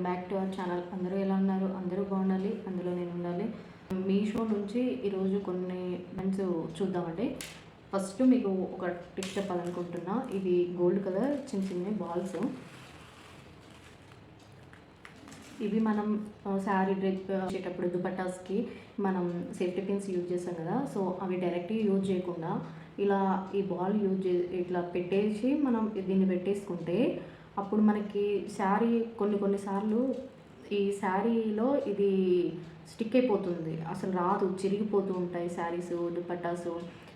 Welcome back to our channel. అందరూ ఎలా ఉన్నారు? అందరూ బాగుండాలి. అందులో నేను ఉండాలి. మీషో నుంచి ఈరోజు కొన్ని మెంట్స్ చూద్దామండి. ఫస్ట్ మీకు ఒక టిప్ చెప్పాలనుకుంటున్నా. ఇది గోల్డ్ కలర్ చిన్న చిన్న బాల్స్ ఇవి మనం శారీ డ్రెస్ చేసేటప్పుడు దుపట్టాస్కి మనం సేఫ్టీ పిన్స్ యూజ్ చేస్తాం కదా. సో అవి డైరెక్ట్గా యూజ్ చేయకుండా ఇలా ఈ బాల్ యూజ్ చే ఇట్లా పెట్టేసి మనం దీన్ని పెట్టేసుకుంటే అప్పుడు మనకి శారీ కొన్ని కొన్నిసార్లు ఈ శారీలో ఇది స్టిక్ అయిపోతుంది. అసలు రాదు చిరిగిపోతూ ఉంటాయి శారీస్ దుపట్టాసు.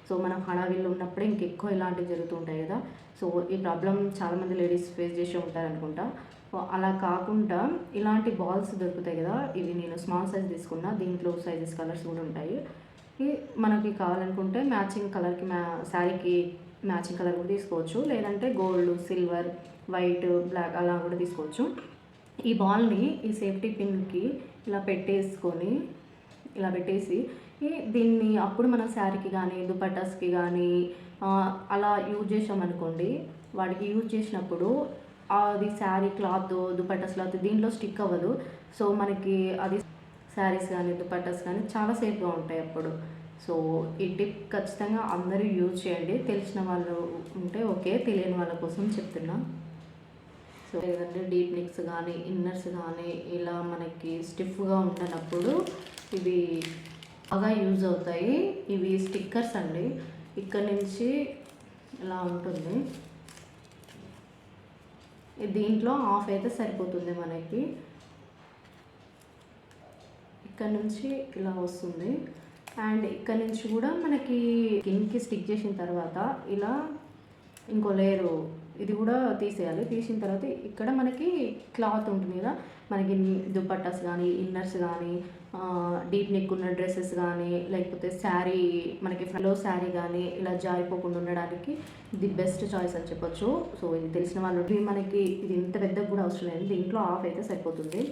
సో మనం హడావిల్లో ఉన్నప్పుడే ఇంకెక్కువ ఇలాంటివి జరుగుతూ ఉంటాయి కదా. సో ఈ ప్రాబ్లం చాలామంది లేడీస్ ఫేస్ చేసి ఉంటారు అనుకుంటా సో అలా కాకుండా ఇలాంటి బాల్స్ దొరుకుతాయి కదా. ఇవి నేను స్మాల్ సైజ్ తీసుకున్నా దీంట్లో సైజెస్ కలర్స్ కూడా ఉంటాయి. మనకి కావాలనుకుంటే మ్యాచింగ్ కలర్కి మ్యా శారీకి మ్యాచింగ్ కలర్ కూడా తీసుకోవచ్చు. లేదంటే గోల్డ్ సిల్వర్ వైట్ బ్లాక్ అలా కూడా తీసుకోవచ్చు. ఈ బాల్ని ఈ సేఫ్టీ పిన్కి ఇలా పెట్టేసుకొని ఇలా పెట్టేసి ఈ దీన్ని అప్పుడు మన శారీకి కానీ దుపట్టాస్కి కానీ అలా యూజ్ చేసామనుకోండి వాటికి యూజ్ చేసినప్పుడు అది శారీ క్లాత్ దుపట్టాస్ క్లాత్ దీంట్లో స్టిక్ అవ్వదు. సో మనకి అది శారీస్ కానీ దుపట్టాస్ కానీ చాలా సేఫ్గా ఉంటాయి అప్పుడు. సో ఈ టిప్ ఖచ్చితంగా అందరూ యూజ్ చేయండి. తెలిసిన వాళ్ళు ఉంటే ఓకే తెలియని వాళ్ళ కోసం చెప్తున్నా. సో లేదంటే డీప్ నిక్స్ కానీ ఇన్నర్స్ కానీ ఇలా మనకి స్టిఫ్గా ఉంటున్నప్పుడు ఇవి బాగా యూజ్ అవుతాయి. ఇవి స్టిక్కర్స్ అండి. ఇక్కడ నుంచి ఇలా ఉంటుంది. దీంట్లో ఆఫ్ అయితే సరిపోతుంది మనకి. ఇక్కడ నుంచి ఇలా వస్తుంది. అండ్ ఇక్కడ నుంచి కూడా మనకి స్కిన్కి స్టిక్ చేసిన తర్వాత ఇలా ఇంకో లేయరు ఇది కూడా తీసేయాలి. తీసిన తర్వాత ఇక్కడ మనకి క్లాత్ ఉంటుంది కదా మనకి దుపట్టాస్ కానీ ఇన్నర్స్ కానీ డీప్ నెక్ ఉన్న డ్రెస్సెస్ కానీ లేకపోతే శారీ మనకి ఫ్లో శారీ కానీ ఇలా జారిపోకుండా ఉండడానికి ఇది బెస్ట్ చాయిస్ అని చెప్పొచ్చు. సో ఇది తెలిసిన వాళ్ళు మనకి ఇది ఇంత పెద్దగా కూడా అవసరం లేదు. దీంట్లో ఆఫ్ అయితే సరిపోతుంది.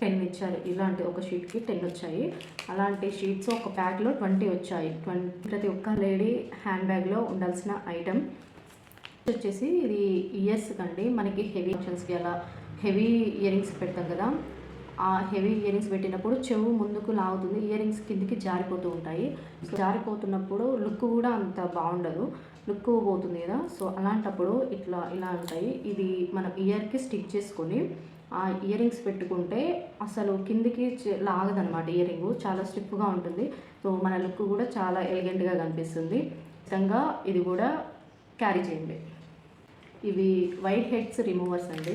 టెన్ ఇచ్చారు ఇలాంటి ఒక షీట్కి టెన్ వచ్చాయి. అలాంటి షీట్స్ ఒక ప్యాక్లో ట్వంటీ వచ్చాయి. ట్వంటీ ప్రతి ఒక్క లేడీ హ్యాండ్ బ్యాగ్లో ఉండాల్సిన ఐటమ్ వచ్చేసి ఇది ఇయర్స్ కండి. మనకి హెవీ ఫంక్షన్స్కి అలా హెవీ ఇయరింగ్స్ పెడతాం కదా. ఆ హెవీ ఇయరింగ్స్ పెట్టినప్పుడు చెవు ముందుకు లాగుతుంది. ఇయరింగ్స్ కిందికి జారిపోతూ ఉంటాయి. సో జారిపోతున్నప్పుడు లుక్ కూడా అంత బాగుండదు. లుక్ పోతుంది కదా. సో అలాంటప్పుడు ఇట్లా ఇలా ఉంటాయి. ఇది మనం ఇయర్కి స్టిక్ చేసుకొని ఇయర్ రింగ్స్ పెట్టుకుంటే అసలు కిందికి లాగదనమాట ఇయర్ రింగ్ చాలా స్టిఫ్గా ఉంటుంది. సో మన లుక్ కూడా చాలా ఎలిగెంట్గా కనిపిస్తుంది. ఖచ్చితంగా ఇది కూడా క్యారీ చేయండి. ఇవి వైట్ హెడ్స్ రిమూవర్స్ అండి.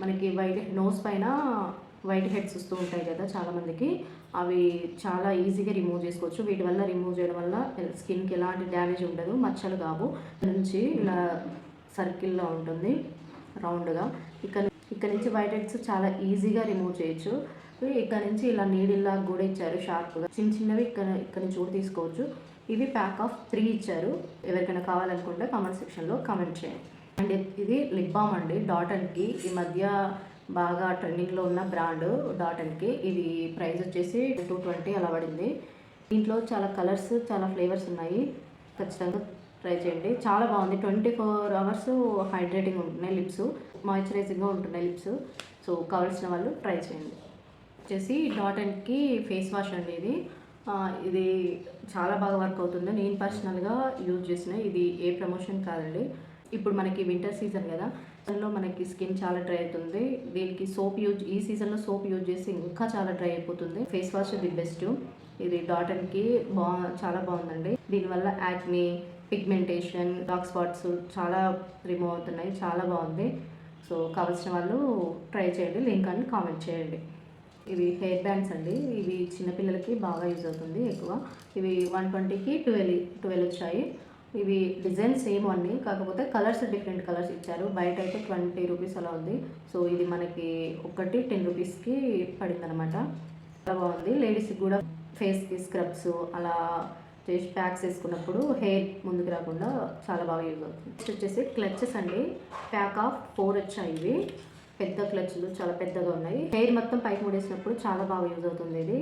మనకి వైట్ నోస్ పైన వైట్ హెడ్స్ వస్తూ ఉంటాయి కదా చాలామందికి అవి చాలా ఈజీగా రిమూవ్ చేసుకోవచ్చు. వీటి వల్ల రిమూవ్ చేయడం వల్ల స్కిన్కి ఎలాంటి డ్యామేజ్ ఉండదు. మచ్చలు కావు. నుంచి ఇలా సర్కిల్లో ఉంటుంది రౌండ్గా. ఇక్కడ ఇక్కడ నుంచి వైట్ హెడ్స్ చాలా ఈజీగా రిమూవ్ చేయొచ్చు. ఇక్కడ నుంచి ఇలా నీడిల్లా కూడా ఇచ్చారు షార్ప్గా. చిన్న చిన్నవి ఇక్కడ ఇక్కడ నుంచి కూడా తీసుకోవచ్చు. ఇవి ప్యాక్ ఆఫ్ త్రీ ఇచ్చారు. ఎవరికైనా కావాలనుకుంటే కామెంట్ సెక్షన్లో కామెంట్ చేయండి. అండ్ ఇది లిప్ బామ్ అండి డాటన్కి. ఈ మధ్య బాగా ట్రెండింగ్లో ఉన్న బ్రాండ్ డాటన్కి. ఇది ప్రైస్ వచ్చేసి టూ ట్వంటీ అలా పడింది. దీంట్లో చాలా కలర్స్ చాలా ఫ్లేవర్స్ ఉన్నాయి. ఖచ్చితంగా ట్రై చేయండి. చాలా బాగుంది. ట్వంటీ ఫోర్ అవర్స్ హైడ్రేటింగ్ ఉంటున్నాయి లిప్స్. మాయిశ్చరైజింగ్గా ఉంటున్నాయి లిప్స్. సో కావాల్సిన వాళ్ళు ట్రై చేయండి. వచ్చేసి డాట్ అండ్కి ఫేస్ వాష్ అండి ఇది ఇది చాలా బాగా వర్క్ అవుతుంది. నేను పర్సనల్గా యూజ్ చేసిన ఇది ఏ ప్రమోషన్ కాదండి. ఇప్పుడు మనకి వింటర్ సీజన్ కదా దానిలో మనకి స్కిన్ చాలా డ్రై అవుతుంది. దీనికి సోప్ యూజ్ ఈ సీజన్లో సోప్ యూజ్ చేసి ఇంకా చాలా డ్రై అయిపోతుంది. Face wash the best. ఇది డాట్ అండ్కి బా చాలా బాగుందండి. దీనివల్ల యాక్ని పిగ్మెంటేషన్ డార్క్ స్పాట్స్ చాలా రిమూవ్ అవుతున్నాయి. చాలా బాగుంది. సో కావాల్సిన వాళ్ళు ట్రై చేయండి లింక్ అని కామెంట్ చేయండి. ఇవి హెయిర్ బ్యాండ్స్ అండి. ఇవి చిన్నపిల్లలకి బాగా యూజ్ అవుతుంది ఎక్కువ. ఇవి వన్ ట్వంటీకి ట్వెల్వ్ ట్వెల్వ్ వచ్చాయి. ఇవి డిజైన్ సేమ్ అన్ని కాకపోతే కలర్స్ డిఫరెంట్ కలర్స్ ఇచ్చారు. బయట అయితే ట్వంటీ రూపీస్ అలా ఉంది. సో ఇది మనకి ఒకటి టెన్ రూపీస్కి పడింది అనమాట చాలా బాగుంది. లేడీస్కి కూడా ఫేస్కి స్క్రబ్స్ అలా చేసి ప్యాక్స్ వేసుకున్నప్పుడు హెయిర్ ముందుకు రాకుండా చాలా బాగా యూజ్ అవుతుంది. నెక్స్ట్ వచ్చేసి క్లచెస్ అండి. ప్యాక్ ఆఫ్ ఫోర్ వచ్చాయి ఇవి. పెద్ద క్లచ్లు చాలా పెద్దగా ఉన్నాయి. హెయిర్ మొత్తం పైకి ముడేసినప్పుడు చాలా బాగా యూజ్ అవుతుంది ఇది.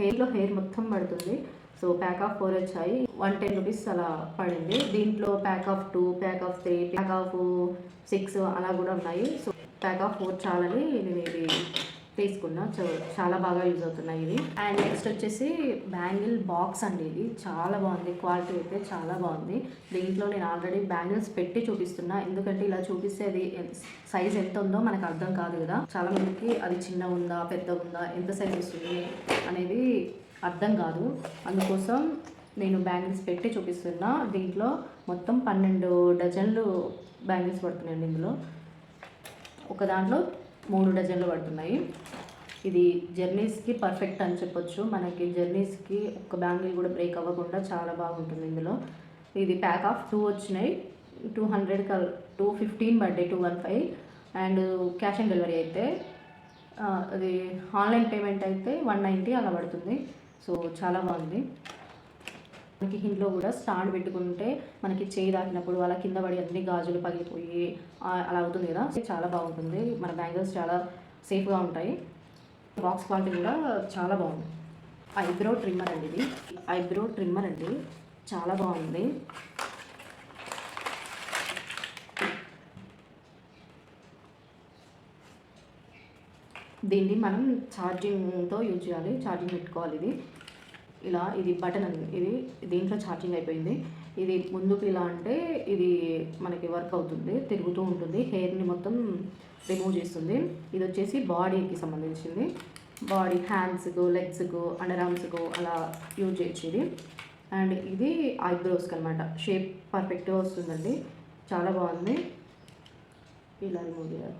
హెయిర్లో హెయిర్ మొత్తం పడుతుంది. సో ప్యాక్ ఆఫ్ ఫోర్ వచ్చాయి. వన్ టెన్ రూపీస్ అలా పడింది. దీంట్లో pack of two pack of three pack of six అలా కూడా ఉన్నాయి. సో ప్యాక్ ఆఫ్ ఫోర్ చాలని నేను ఇది వేసుకున్నా చాలా బాగా యూజ్ అవుతున్నాయి ఇవి. అండ్ నెక్స్ట్ వచ్చేసి బ్యాంగిల్ బాక్స్ అండి ఇది. చాలా బాగుంది. క్వాలిటీ అయితే చాలా బాగుంది. దీంట్లో నేను ఆల్రెడీ బ్యాంగిల్స్ పెట్టి చూపిస్తున్నా. ఎందుకంటే ఇలా చూపిస్తే అది సైజ్ ఎంత ఉందో మనకు అర్థం కాదు కదా. చాలా మందికి అది చిన్న ఉందా పెద్ద ఉందా ఎంత సైజ్ వస్తుంది అనేది అర్థం కాదు. అందుకోసం నేను బ్యాంగిల్స్ పెట్టి చూపిస్తున్నా. దీంట్లో మొత్తం పన్నెండు డజన్లు బ్యాంగిల్స్ పడుతున్నాయండి ఇందులో. ఒక దాంట్లో మూడు డజన్లు పడుతున్నాయి. ఇది జర్నీస్కి పర్ఫెక్ట్ అని చెప్పొచ్చు. మనకి జర్నీస్కి ఒక్క బ్యాంగిల్ కూడా బ్రేక్ అవ్వకుండా చాలా బాగుంటుంది ఇందులో. ఇది ప్యాక్ ఆఫ్ టూ వచ్చినాయి. టూ హండ్రెడ్ కల్ two fifteen birthday two one five and cash on delivery అయితే అది ఆన్లైన్ పేమెంట్ అయితే వన్ నైంటీ అలా పడుతుంది. సో చాలా బాగుంది. మనకి ఇంట్లో కూడా స్టాండ్ పెట్టుకుంటే మనకి చేయి దాకినప్పుడు అలా కింద పడి అన్ని గాజులు పగిలిపోయి అలా అవుతుంది కదా. చాలా బాగుంటుంది. మన బ్యాంగిల్స్ చాలా సేఫ్గా ఉంటాయి. బాక్స్ క్వాలిటీ కూడా చాలా బాగుంది. ఐబ్రో ట్రిమ్మర్ అండి ఇది. ఐబ్రో ట్రిమ్మర్ అండి. చాలా బాగుంది. దీన్ని మనం ఛార్జింగ్తో యూజ్ చేయాలి. ఛార్జింగ్ పెట్టుకోవాలి ఇది. ఇలా ఇది బటన్ అండి ఇది దీంట్లో ఛార్జింగ్ అయిపోయింది. ఇది ముందుకు ఇలా అంటే ఇది మనకి వర్క్ అవుతుంది తిరుగుతూ ఉంటుంది. హెయిర్ని మొత్తం రిమూవ్ చేస్తుంది. ఇది వచ్చేసి బాడీకి సంబంధించింది. బాడీ హ్యాండ్స్కు లెగ్స్కు అండర్ ఆర్మ్స్కు అలా యూజ్ చేసేది. అండ్ ఇది ఐబ్రోస్కి అనమాట షేప్ పర్ఫెక్ట్గా వస్తుందండి. చాలా బాగుంది. ఇలా రిమూవ్ చేయాలి.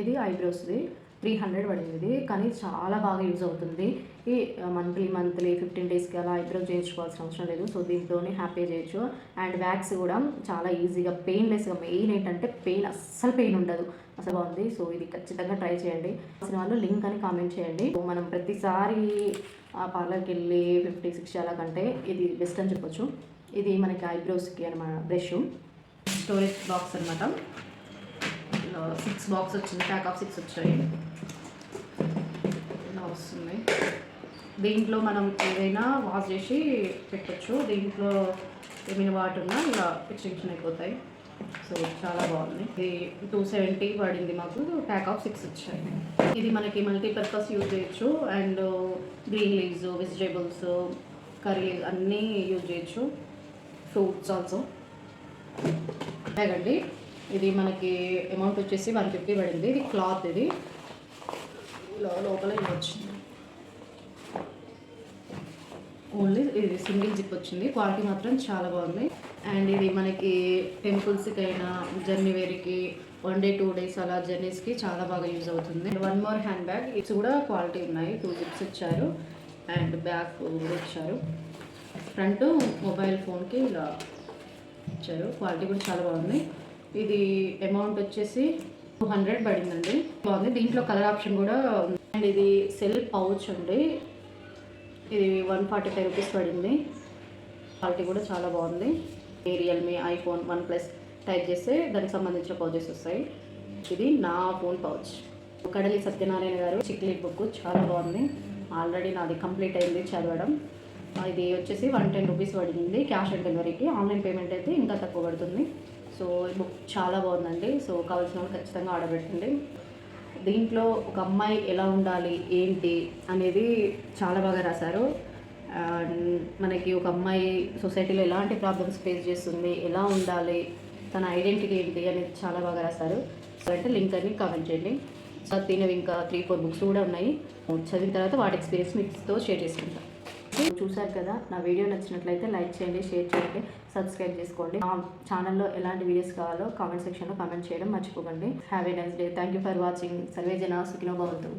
ఇది ఐబ్రోస్ది త్రీ హండ్రెడ్ పడింది. కానీ చాలా బాగా యూజ్ అవుతుంది. ఈ మంత్లీ మంత్లీ ఫిఫ్టీన్ డేస్కి అలా ఐబ్రోస్ చేయించుకోవాల్సిన అవసరం లేదు. సో దీంతోనే హ్యాపీ చేయొచ్చు. అండ్ వ్యాక్స్ కూడా చాలా ఈజీగా పెయిన్లెస్గా మెయిన్ ఏంటంటే పెయిన్ అస్సలు పెయిన్ ఉండదు. అసలు బాగుంది. సో ఇది ఖచ్చితంగా ట్రై చేయండి. అసలు వాళ్ళు లింక్ అని కామెంట్ చేయండి. మనం ప్రతిసారి ఆ పార్లర్కి వెళ్ళి ఫిఫ్టీ సిక్స్టీ అలా కంటే ఇది బెస్ట్ అని చెప్పొచ్చు. ఇది మనకి ఐబ్రోస్కి అనమాట బ్రష్. స్టోరేజ్ బాక్స్ అనమాట. సిక్స్ బాక్స్ వచ్చింది ప్యాక్ ఆఫ్ సిక్స్ వచ్చాయి ఇలా వస్తుంది. దీంట్లో మనం ఏదైనా వాష్ చేసి పెట్టచ్చు. దీంట్లో ఏమైనా వాటర్ ఉన్నా ఇలా ఎక్స్టెన్షన్ అయిపోతాయి. సో చాలా బాగుంది. ఇది టూ సెవెంటీ పడింది మాకు. ప్యాక్ ఆఫ్ సిక్స్ వచ్చాయి ఇది మనకి మల్టీపర్పస్ యూజ్ చేయొచ్చు. And green leaves vegetables curry అన్నీ యూజ్ చేయొచ్చు. ఫ్రూట్స్ ఆల్సో అండి ఇది మనకి అమౌంట్ వచ్చేసి వన్ ఫిఫ్టీ పడింది. ఇది క్లాత్ ఇది. లో- లోపల ఇది వచ్చింది. ఓన్లీ ఇది సింగిల్ జిప్ వచ్చింది. క్వాలిటీ మాత్రం చాలా బాగుంది. అండ్ ఇది మనకి టెంపుల్స్కి అయినా జర్నీ వేర్కి వన్ డే టూ డేస్ అలా జర్నీస్కి చాలా బాగా యూజ్ అవుతుంది. And one more hand bag it's కూడా క్వాలిటీ ఉన్నాయి. టూ జిప్స్ ఇచ్చారు. అండ్ బ్యాగ్ కూడా ఇచ్చారు ఫ్రంట్ మొబైల్ ఫోన్కి ఇలా ఇచ్చారు. క్వాలిటీ కూడా చాలా బాగుంది. ఇది అమౌంట్ వచ్చేసి టూ హండ్రెడ్ పడిందండి. బాగుంది. దీంట్లో కలర్ ఆప్షన్ కూడా ఉంది. అండ్ ఇది సెల్ పౌచ్ అండి. ఇది వన్ ఫార్టీ ఫైవ్ రూపీస్ పడింది. క్వాలిటీ కూడా చాలా బాగుంది. ఈ Realme iPhone OnePlus type చేస్తే దానికి సంబంధించిన పౌచెస్ వస్తాయి. ఇది నా ఫోన్ పౌచ్ కడలి సత్యనారాయణ గారు చిక్లీట్ బుక్ చాలా బాగుంది. ఆల్రెడీ నాది కంప్లీట్ అయింది చదవడం. ఇది వచ్చేసి వన్ టెన్ రూపీస్ పడింది. క్యాష్ ఆన్ డెలివరీకి ఆన్లైన్ పేమెంట్ అయితే ఇంకా తక్కువ పడుతుంది. సో ఈ బుక్ చాలా బాగుందండి. సో కావాల్సిన వాళ్ళు ఖచ్చితంగా ఆర్డర్ పెట్టండి. దీంట్లో ఒక అమ్మాయి ఎలా ఉండాలి ఏంటి అనేది చాలా బాగా రాశారు. మనకి ఒక అమ్మాయి సొసైటీలో ఎలాంటి ప్రాబ్లమ్స్ ఫేస్ చేస్తుంది ఎలా ఉండాలి తన ఐడెంటిటీ ఏంటి అనేది చాలా బాగా రాశారు. సో అంటే లింక్ అని కామెంట్ చేయండి. సో తినవి ఇంకా త్రీ ఫోర్ బుక్స్ కూడా ఉన్నాయి. చదివిన తర్వాత వాటి ఎక్స్పీరియన్స్ మీతో షేర్ చేసుకుంటాం. చూశారు కదా నా వీడియో నచ్చినట్లయితే లైక్ చేయండి షేర్ చేయండి సబ్స్క్రైబ్ చేసుకోండి. మా ఛానల్లో ఎలాంటి వీడియోస్ కావాలో కామెంట్ సెక్షన్లో కామెంట్ చేయడం మర్చిపోకండి. Have a nice day thank you for watching survey జన సుఖినో భవంతు